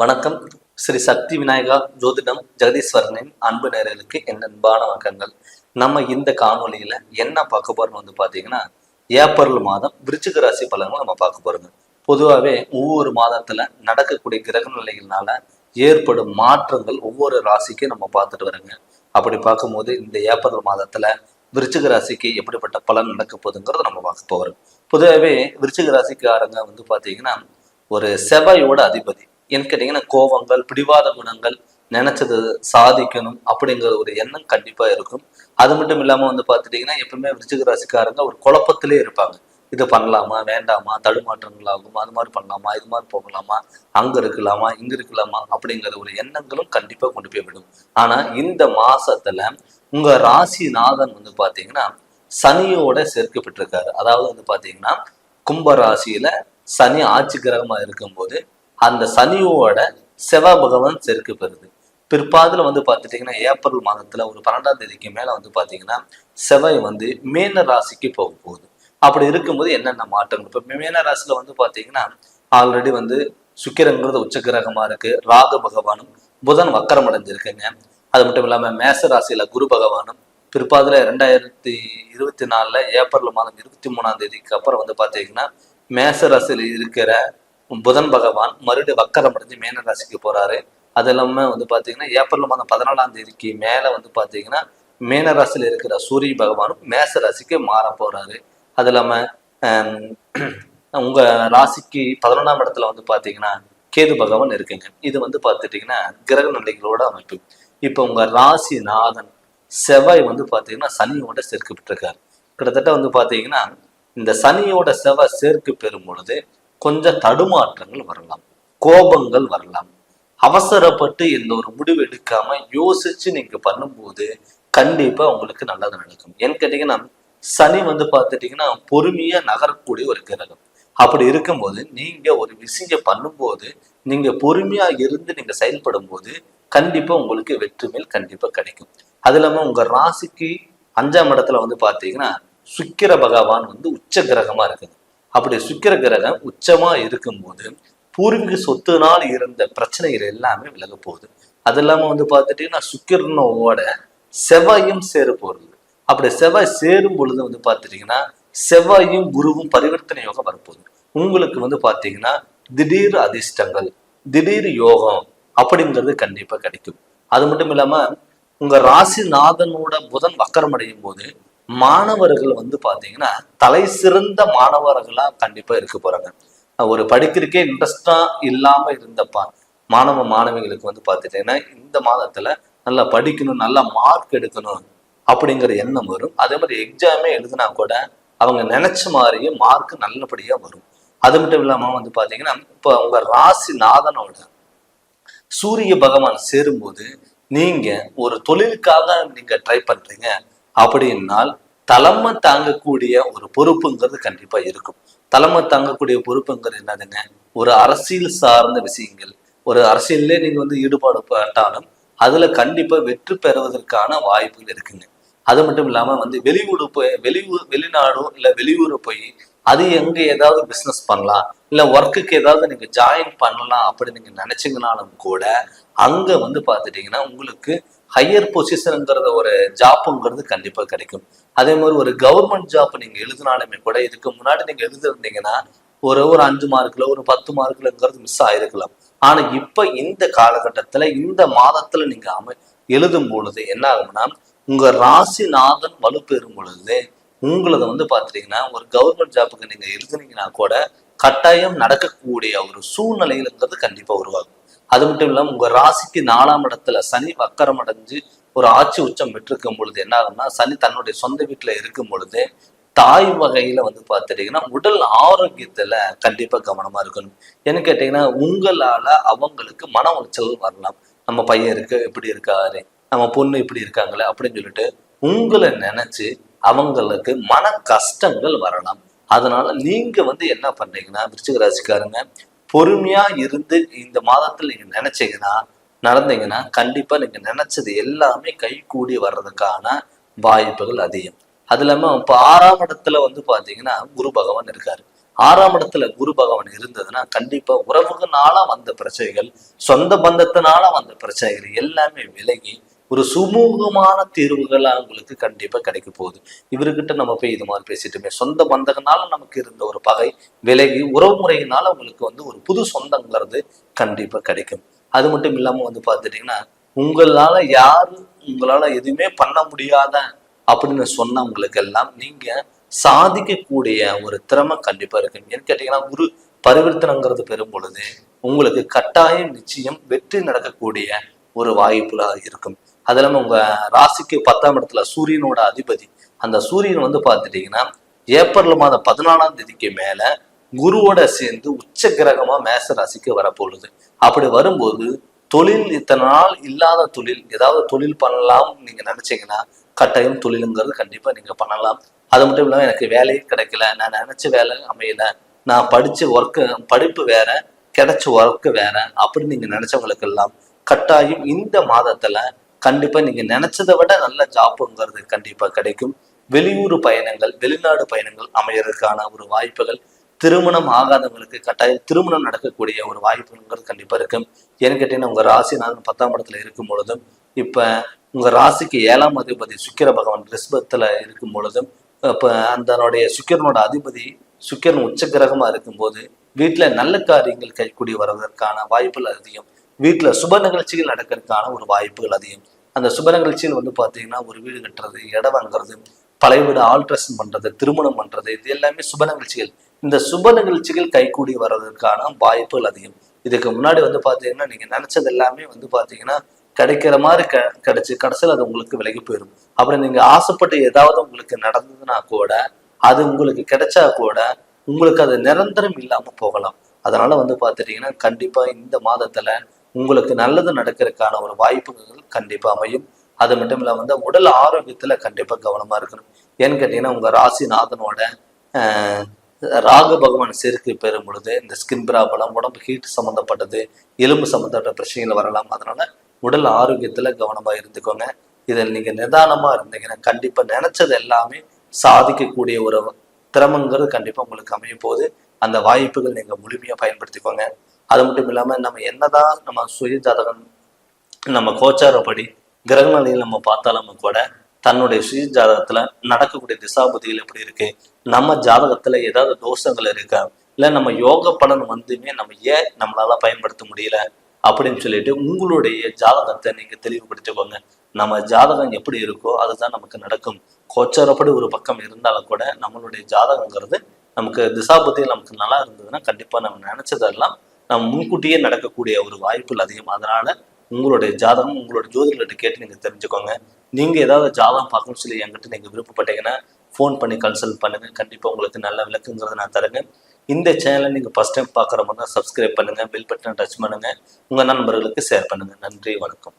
வணக்கம். ஸ்ரீ சக்தி விநாயகா ஜோதிடம் ஜெகதீஸ்வரனின் அன்பு நேயர்களுக்கு என் அன்பான வணக்கங்கள். நம்ம இந்த காணொலியில என்ன பார்க்க போறோம் வந்து பாத்தீங்கன்னா ஏப்ரல் மாதம் விருச்சிக ராசி பலன்களை நம்ம பார்க்க போறோங்க. பொதுவாகவே ஒவ்வொரு மாதத்துல நடக்கக்கூடிய கிரக நிலைகள்னால ஏற்படும் மாற்றங்கள் ஒவ்வொரு ராசிக்கும் நம்ம பார்த்துட்டு வரோங்க. அப்படி பார்க்கும்போது இந்த ஏப்ரல் மாதத்துல விருச்சிக ராசிக்கு எப்படிப்பட்ட பலன் நடக்க போகுதுங்கிறத நம்ம பார்க்க போகிறோம் பொதுவாகவே விருச்சிக ராசிக்காரங்க வந்து பார்த்தீங்கன்னா ஒரு செவ்வாயோட அதிபதி. ஏன்னு கேட்டிங்கன்னா கோபங்கள் பிடிவாத குணங்கள் நினைச்சது சாதிக்கணும் அப்படிங்கிற ஒரு எண்ணம் கண்டிப்பா இருக்கும். அது மட்டும் இல்லாம வந்து பாத்துட்டீங்கன்னா எப்பவுமே விருச்சிக ராசிக்காரங்க ஒரு குழப்பத்திலே இருப்பாங்க. இது பண்ணலாமா வேண்டாமா தடுமாற்றங்கள் ஆகும் அது மாதிரி பண்ணலாமா இது மாதிரி போகலாமா அங்க இருக்கலாமா இங்க இருக்கலாமா அப்படிங்கிற ஒரு எண்ணங்களும் கண்டிப்பா கொண்டு போய் விடும். ஆனா இந்த மாசத்துல உங்க ராசிநாதன் வந்து பாத்தீங்கன்னா சனியோட சேர்க்கப்பட்டிருக்காரு அதாவது வந்து பாத்தீங்கன்னா கும்ப ராசியில சனி ஆட்சி கிரகமா இருக்கும்போது அந்த சனியோட செவ்வாய் பகவான் செருக்கு பெறுது. பிற்பாதுல வந்து பார்த்துட்டீங்கன்னா ஏப்ரல் மாதத்துல ஒரு பன்னெண்டாம் தேதிக்கு மேல வந்து பாத்தீங்கன்னா செவ்வாய் வந்து மேன ராசிக்கு போக போகுது. அப்படி இருக்கும்போது என்னென்ன மாற்றங்கள்? இப்போ மேன ராசியில வந்து பாத்தீங்கன்னா ஆல்ரெடி வந்து சுக்கிரங்கிறது உச்ச கிரகமா இருக்கு. ராகு பகவானும் புதன் வக்கரம் அடைஞ்சிருக்குங்க அது மட்டும் இல்லாம மேச ராசியில குரு பகவானும் பிற்பாதுல ரெண்டாயிரத்தி இருபத்தி நாலுல ஏப்ரல் மாதம் இருபத்தி மூணாம் தேதிக்கு அப்புறம் வந்து பாத்தீங்கன்னா மேச ராசியில் இருக்கிற புதன் பகவான் மறுபடியும் வக்கரம் அடைஞ்சு மேன ராசிக்கு போறாரு. அது இல்லாம வந்து பாத்தீங்கன்னா ஏப்ரல் மாதம் பதினாலாம் தேதிக்கு மேல வந்து பாத்தீங்கன்னா மேன ராசியில் இருக்கிற சூரிய பகவானும் மேச ராசிக்கு மாற போறாரு. அது இல்லாம உங்க ராசிக்கு பதினொன்றாம் இடத்துல வந்து பாத்தீங்கன்னா கேது பகவான் இருக்குங்க. இது வந்து பார்த்துட்டீங்கன்னா கிரக நிலைகளோட அமைப்பு. இப்போ உங்க ராசி நாதன் செவ்வாய் வந்து பாத்தீங்கன்னா சனியோட சேர்க்கப்பட்டிருக்காரு. கிட்டத்தட்ட வந்து பாத்தீங்கன்னா இந்த சனியோட செவ்வாய் சேர்க்கு பெறும் பொழுது கொஞ்சம் தடுமாற்றங்கள் வரலாம் கோபங்கள் வரலாம். அவசரப்பட்டு எந்த ஒரு முடிவு எடுக்காம யோசிச்சு நீங்க பண்ணும்போது கண்டிப்பா உங்களுக்கு நல்லது நடக்கும். ஏன்னு கேட்டீங்கன்னா சனி வந்து பார்த்துட்டீங்கன்னா பொறுமையா நகரக்கூடிய ஒரு கிரகம். அப்படி இருக்கும்போது நீங்க ஒரு விஷயம் பண்ணும்போது நீங்க பொறுமையா இருந்து நீங்க செயல்படும் போது கண்டிப்பா உங்களுக்கு வெற்றி மேல் கண்டிப்பா கிடைக்கும். அது இல்லாம உங்க ராசிக்கு அஞ்சாம் இடத்துல வந்து பாத்தீங்கன்னா சுக்கிர பகவான் வந்து உச்ச கிரகமா இருக்குது. அப்படி சுக்கிர கிரகம் உச்சமா இருக்கும்போது பூர்வீக சொத்துனால் இருந்த பிரச்சனைகள் எல்லாமே விலக போகுது. அது இல்லாம வந்து பார்த்துட்டீங்கன்னா சுக்கிரனோட செவ்வாயும் சேர போறது. அப்படி செவ்வாய் சேரும் பொழுது வந்து பார்த்துட்டீங்கன்னா செவ்வாயும் குருவும் பரிவர்த்தனை யோகம் வரப்போகுது. உங்களுக்கு வந்து பார்த்தீங்கன்னா திடீர் அதிர்ஷ்டங்கள் திடீர் யோகம் அப்படிங்கிறது கண்டிப்பா கிடைக்கும். அது மட்டும் இல்லாம உங்க ராசிநாதனோட புதன் வக்கரம் அடையும் போது மாணவர்கள் வந்து பார்த்தீங்கன்னா தலை சிறந்த மாணவர்களா கண்டிப்பா இருக்க போறாங்க. ஒரு படிக்கிறதுக்கே இன்ட்ரெஸ்டாக இல்லாம இருந்தப்பா மாணவ மாணவிகளுக்கு வந்து பார்த்துட்டீங்கன்னா இந்த மாதத்துல நல்லா படிக்கணும் நல்லா மார்க் எடுக்கணும் அப்படிங்கிற எண்ணம் வரும். அதே மாதிரி எக்ஸாமே எழுதுனா கூட அவங்க நினைச்ச மாதிரியே மார்க் நல்லபடியா வரும். அது மட்டும் இல்லாம வந்து பாத்தீங்கன்னா இப்போ உங்க ராசி நாதனோட சூரிய பகவான் சேரும்போது நீங்க ஒரு தொழிலுக்காக நீங்க ட்ரை பண்ணுறீங்க அப்படின்னால் தலைமை தாங்கக்கூடிய ஒரு பொறுப்புங்கிறது கண்டிப்பா இருக்கும். தலைமை தாங்கக்கூடிய பொறுப்புங்கிறது என்னதுங்க? ஒரு அரசியல் சார்ந்த விஷயங்கள். ஒரு அரசியல்லே நீங்க வந்து ஈடுபாடு பட்டாலும் அதுல கண்டிப்பா வெற்றி பெறுவதற்கான வாய்ப்புகள் இருக்குங்க. அது மட்டும் இல்லாம வந்து வெளியூர் போய் வெளியூர் வெளிநாடோ இல்ல வெளியூர் போய் அது எங்க ஏதாவது பிசினஸ் பண்ணலாம். இல்ல ஒர்க்குக்கு ஏதாவது நீங்க ஜாயின் பண்ணலாம் அப்படி நீங்க நினைச்சீங்கனாலும் கூட அங்க வந்து பாத்துட்டீங்கன்னா உங்களுக்கு ஹையர் பொசிஷனுங்கிறத ஒரு ஜாப்புங்கிறது கண்டிப்பா கிடைக்கும். அதே மாதிரி ஒரு கவர்மெண்ட் ஜாப் நீங்க எழுதினாலுமே கூட இதுக்கு முன்னாடி நீங்க எழுதிருந்தீங்கன்னா ஒரு ஒரு அஞ்சு மார்க்கில் ஒரு பத்து மார்க்லங்கிறது மிஸ் ஆயிருக்கலாம். ஆனா இப்ப இந்த காலகட்டத்துல இந்த மாதத்துல நீங்க அமை எழுதும் பொழுது என்ன ஆகும்னா உங்க ராசிநாதன் வலுப்பெறும் பொழுது உங்களது வந்து பாத்துட்டீங்கன்னா ஒரு கவர்மெண்ட் ஜாப்புக்கு நீங்க எழுதுனீங்கன்னா கூட கட்டாயம் நடக்கக்கூடிய ஒரு சூழ்நிலையிலங்கிறது கண்டிப்பா உருவாகும். அது மட்டும் இல்லாமல் உங்க ராசிக்கு நாலாம் இடத்துல சனி வக்கரம் அடைஞ்சு ஒரு ஆட்சி உச்சம் பெற்றிருக்கும் பொழுது என்ன ஆகும்னா சனி தன்னுடைய சொந்த வீட்டுல இருக்கும் பொழுது தாய் வகையில வந்து பார்த்துட்டீங்கன்னா உடல் ஆரோக்கியத்துல கண்டிப்பா கவனமா இருக்கணும். என்ன கேட்டீங்கன்னா உங்களால அவங்களுக்கு மன உளைச்சல் வரலாம். நம்ம பையன் இருக்கு இப்படி இருக்காரு நம்ம பொண்ணு இப்படி இருக்காங்களே அப்படின்னு சொல்லிட்டு உங்களை நினைச்சு அவங்களுக்கு மன கஷ்டங்கள் வரலாம். அதனால நீங்க வந்து என்ன பண்றீங்கன்னா விருச்சிக ராசிக்காரங்க பொறுமையா இருந்து இந்த மாதத்துல நீங்க நினைச்சீங்கன்னா நடந்தீங்கன்னா கண்டிப்பா நீங்க நினைச்சது எல்லாமே கைகூடி வர்றதுக்கான வாய்ப்புகள் அதிகம். அது இல்லாம இப்ப ஆறாம் இடத்துல வந்து பாத்தீங்கன்னா குரு பகவான் இருக்காரு. ஆறாம் இடத்துல குரு பகவான் இருந்ததுன்னா கண்டிப்பா உறவுகளால வந்த பிரச்சனைகள் சொந்த பந்தத்தினால வந்த பிரச்சனைகள் எல்லாமே விலகி ஒரு சுமூகமான தீர்வுகளாக உங்களுக்கு கண்டிப்பா கிடைக்க போகுது. இவர்கிட்ட நம்ம போய் இது மாதிரி பேசிட்டுமே. சொந்த பந்தகனால நமக்கு இருந்த ஒரு பகை விலகி உறவு முறையினால உங்களுக்கு வந்து ஒரு புது சொந்தங்கிறது கண்டிப்பா கிடைக்கும். அது மட்டும் இல்லாம வந்து பார்த்துட்டீங்கன்னா உங்களால யாரு உங்களால எதுவுமே பண்ண முடியாத அப்படின்னு சொன்னவங்களுக்கு எல்லாம் நீங்க சாதிக்கக்கூடிய ஒரு திறமை கண்டிப்பா இருக்கு. ஏன்னு கேட்டீங்கன்னா குரு பரிவர்த்தனைங்கிறது பெறும் பொழுது உங்களுக்கு கட்டாயம் நிச்சயம் வெற்றி நடக்கக்கூடிய ஒரு வாய்ப்புல இருக்கும். அது இல்லாமல் உங்க ராசிக்கு பத்தாம் இடத்துல சூரியனோட அதிபதி. அந்த சூரியன் வந்து பார்த்துட்டீங்கன்னா ஏப்ரல் மாதம் பதினாலாம் தேதிக்கு மேல குருவோட சேர்ந்து உச்ச கிரகமா மேச ராசிக்கு வரப்போகுது. அப்படி வரும்போது தொழில் இத்தனை நாள் இல்லாத தொழில் ஏதாவது தொழில் பண்ணலாம் நீங்க நினைச்சீங்கன்னா கட்டாயம் தொழிலுங்கிறது கண்டிப்பா நீங்க பண்ணலாம். அது மட்டும் இல்லாமல் எனக்கு வேலையே கிடைக்கல நான் நினைச்ச வேலை அமையல நான் படிச்ச ஒர்க்கு படிப்பு வேற கிடைச்ச ஒர்க்கு வேற அப்படின்னு நீங்க நினைச்சவங்களுக்கு எல்லாம் கட்டாயம் இந்த மாதத்துல கண்டிப்பா நீங்க நினைச்சதை விட நல்ல ஜாப்புங்கிறது கண்டிப்பா கிடைக்கும். வெளியூர் பயணங்கள் வெளிநாடு பயணங்கள் அமையறதுக்கான ஒரு வாய்ப்புகள் திருமணம் ஆகாதவங்களுக்கு கட்டாயம் திருமணம் நடக்கக்கூடிய ஒரு வாய்ப்புங்கிறது கண்டிப்பா இருக்கும். ஏன்னு கேட்டீங்கன்னா உங்க ராசிநாதன் பத்தாம் இடத்துல இருக்கும் பொழுதும் இப்ப உங்க ராசிக்கு ஏழாம் அதிபதி சுக்கிர பகவான் ரிஷபத்துல இருக்கும் பொழுதும் இப்ப அந்தனுடைய சுக்கிரனோட அதிபதி சுக்கிரன் உச்ச கிரகமா இருக்கும்போது வீட்டுல நல்ல காரியங்கள் கைக்கூடி வருவதற்கான வாய்ப்புகள் அதிகம். வீட்டில் சுப நிகழ்ச்சிகள் நடக்கிறதுக்கான ஒரு வாய்ப்புகள் அதிகம். அந்த சுப நிகழ்ச்சியில் வந்து பார்த்தீங்கன்னா ஒரு வீடு கட்டுறது இடம் வாங்குறது பழைய வீடு ஆல்ட்ரேஷன் பண்ணுறது திருமணம் பண்ணுறது இது எல்லாமே சுப நிகழ்ச்சிகள். இந்த சுப நிகழ்ச்சிகள் கைகூடி வர்றதுக்கான வாய்ப்புகள் அதிகம். இதுக்கு முன்னாடி வந்து பார்த்தீங்கன்னா நீங்கள் நினச்சது எல்லாமே வந்து பார்த்தீங்கன்னா கிடைக்கிற மாதிரி க கிடைச்சி கடைசியில் அது உங்களுக்கு விலகி போயிடும். அப்புறம் நீங்கள் ஆசைப்பட்டு ஏதாவது உங்களுக்கு நடந்ததுன்னா கூட அது உங்களுக்கு கிடைச்சா கூட உங்களுக்கு அது நிரந்தரம் இல்லாமல் போகலாம். அதனால வந்து பார்த்துட்டீங்கன்னா கண்டிப்பாக இந்த மாதத்தில் உங்களுக்கு நல்லது நடக்கிறதுக்கான ஒரு வாய்ப்புகள் கண்டிப்பா அமையும். அது மட்டும் இல்லாம வந்து உடல் ஆரோக்கியத்துல கண்டிப்பா கவனமா இருக்கணும். ஏன்னு கேட்டீங்கன்னா உங்க ராசிநாதனோட ராக ராகு பகவான் சேர்க்கை பெறும் பொழுது இந்த ஸ்கின் ப்ராப்ளம் உடம்பு ஹீட் சம்மந்தப்பட்டது எலும்பு சம்மந்தப்பட்ட பிரச்சனைகள் வரலாம். அதனால உடல் ஆரோக்கியத்துல கவனமா இருந்துக்கோங்க. இதில் நீங்க நிதானமா இருந்தீங்கன்னா கண்டிப்பா நினைச்சது எல்லாமே சாதிக்கக்கூடிய ஒரு திறமைங்கிறது கண்டிப்பா உங்களுக்கு அமையும் போது அந்த வாய்ப்புகள் நீங்க முழுமையா பயன்படுத்திக்கோங்க. அது மட்டும் இல்லாம நம்ம என்னதான் நம்ம சுய ஜாதகம் நம்ம கோச்சாரப்படி கிரக நிலையில் நம்ம பார்த்தாலும் கூட தன்னுடைய சுய ஜாதகத்துல நடக்கக்கூடிய திசாபுதிகள் எப்படி இருக்கு? நம்ம ஜாதகத்துல ஏதாவது தோஷங்கள் இருக்கா? இல்ல நம்ம யோக பலன் வந்துமே நம்ம ஏன் நம்மளால பயன்படுத்த முடியல? அப்படின்னு சொல்லிட்டு உங்களுடைய ஜாதகத்தை நீங்க தெளிவுபடுத்திக்கோங்க. நம்ம ஜாதகம் எப்படி இருக்கோ அதுதான் நமக்கு நடக்கும். கோச்சாரப்படி ஒரு பக்கம் இருந்தாலும் கூட நம்மளுடைய ஜாதகங்கிறது நமக்கு திசாபுத்தியில் நமக்கு நல்லா இருந்ததுன்னா கண்டிப்பா நம்ம நினைச்சதெல்லாம் நம் முன்கூட்டியே நடக்கக்கூடிய ஒரு வாய்ப்புகள் அதிகம். அதனால உங்களுடைய ஜாதகம் உங்களோட ஜோதிடர்கிட்ட கேட்டு நீங்க தெரிஞ்சுக்கோங்க. நீங்க ஏதாவது ஜாதகம் பார்க்கணும்னு சொல்லி என்கிட்ட நீங்க விருப்பப்பட்டீங்கன்னா ஃபோன் பண்ணி கன்சல்ட் பண்ணுங்க. கண்டிப்பா உங்களுக்கு நல்ல விளக்குங்கிறத நான் தருங்க இந்த சேனலை நீங்க ஃபர்ஸ்ட் டைம் பார்க்குற மாதிரி சப்ஸ்கிரைப் பண்ணுங்க. பெல் பட்டன் டச் பண்ணுங்க. உங்க நண்பர்களுக்கு ஷேர் பண்ணுங்க. நன்றி வணக்கம்.